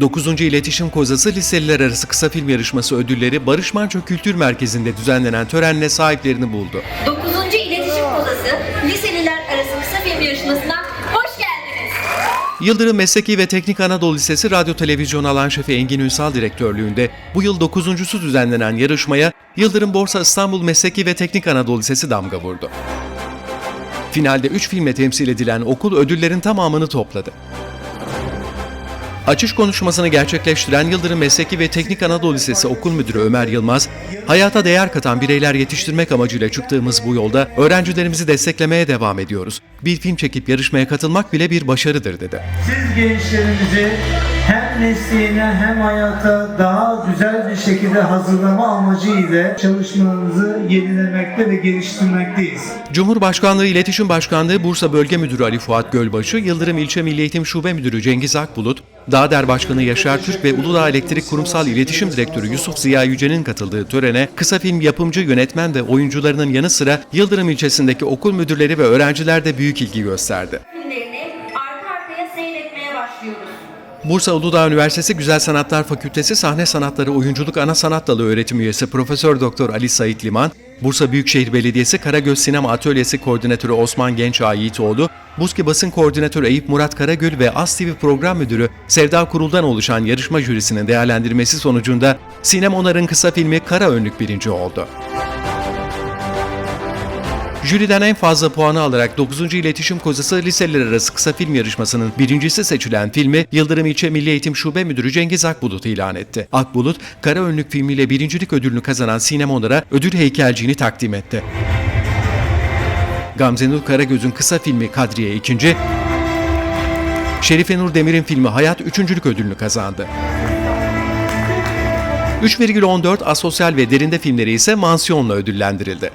9. İletişim Kozası Liseliler Arası Kısa Film Yarışması ödülleri Barış Manço Kültür Merkezi'nde düzenlenen törenle sahiplerini buldu. 9. İletişim Kozası Liseliler Arası Kısa Film Yarışması'na hoş geldiniz. Yıldırım Mesleki ve Teknik Anadolu Lisesi Radyo Televizyon Alan Şefi Engin Ünsal direktörlüğünde bu yıl 9.sü düzenlenen yarışmaya Yıldırım Borsa İstanbul Mesleki ve Teknik Anadolu Lisesi damga vurdu. Finalde 3 filme temsil edilen okul ödüllerin tamamını topladı. Açış konuşmasını gerçekleştiren Yıldırım Mesleki ve Teknik Anadolu Lisesi Okul Müdürü Ömer Yılmaz, hayata değer katan bireyler yetiştirmek amacıyla çıktığımız bu yolda öğrencilerimizi desteklemeye devam ediyoruz. Bir film çekip yarışmaya katılmak bile bir başarıdır dedi. Siz gençlerimizi hem mesleğine hem hayata daha güzel bir şekilde hazırlama amacı ile çalışmalarınızı yenilemekte ve geliştirmekteyiz. Cumhurbaşkanlığı İletişim Başkanlığı Bursa Bölge Müdürü Ali Fuat Gölbaşı, Yıldırım İlçe Milli Eğitim Şube Müdürü Cengiz Akbulut, Dağder Başkanı Yaşar Türk ve Uludağ Elektrik Kurumsal İletişim Direktörü Yusuf Ziya Yüce'nin katıldığı törene kısa film yapımcı, yönetmen ve oyuncularının yanı sıra Yıldırım ilçesindeki okul müdürleri ve öğrenciler de büyük ilgi gösterdi. Filmlerini arka arkaya seyretmeye başlıyoruz. Bursa Uludağ Üniversitesi Güzel Sanatlar Fakültesi Sahne Sanatları Oyunculuk Ana Sanat Dalı öğretim üyesi Profesör Doktor Ali Sait Liman, Bursa Büyükşehir Belediyesi Karagöz Sinema Atölyesi Koordinatörü Osman Genç Yiğitoğlu, Buzki Basın Koordinatörü Eyüp Murat Karagül ve AS TV Program Müdürü Sevda Kurul'dan oluşan yarışma jürisinin değerlendirmesi sonucunda Sinem Onar'ın kısa filmi Kara Önlük birinci oldu. Jüriden en fazla puanı alarak 9. İletişim Kozası Liseliler Arası Kısa Film Yarışması'nın birincisi seçilen filmi Yıldırım İlçe Milli Eğitim Şube Müdürü Cengiz Akbulut ilan etti. Akbulut, Kara Önlük filmiyle birincilik ödülünü kazanan Sinem Onar'a ödül heykelciğini takdim etti. Gamze Nur Karagöz'ün kısa filmi Kadriye ikinci, Şerife Nur Demir'in filmi Hayat üçüncülük ödülünü kazandı. 3,14 asosyal ve derinde filmleri ise mansiyonla ödüllendirildi.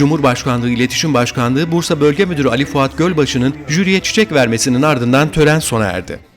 Cumhurbaşkanlığı İletişim Başkanlığı Bursa Bölge Müdürü Ali Fuat Gölbaşı'nın jüriye çiçek vermesinin ardından tören sona erdi.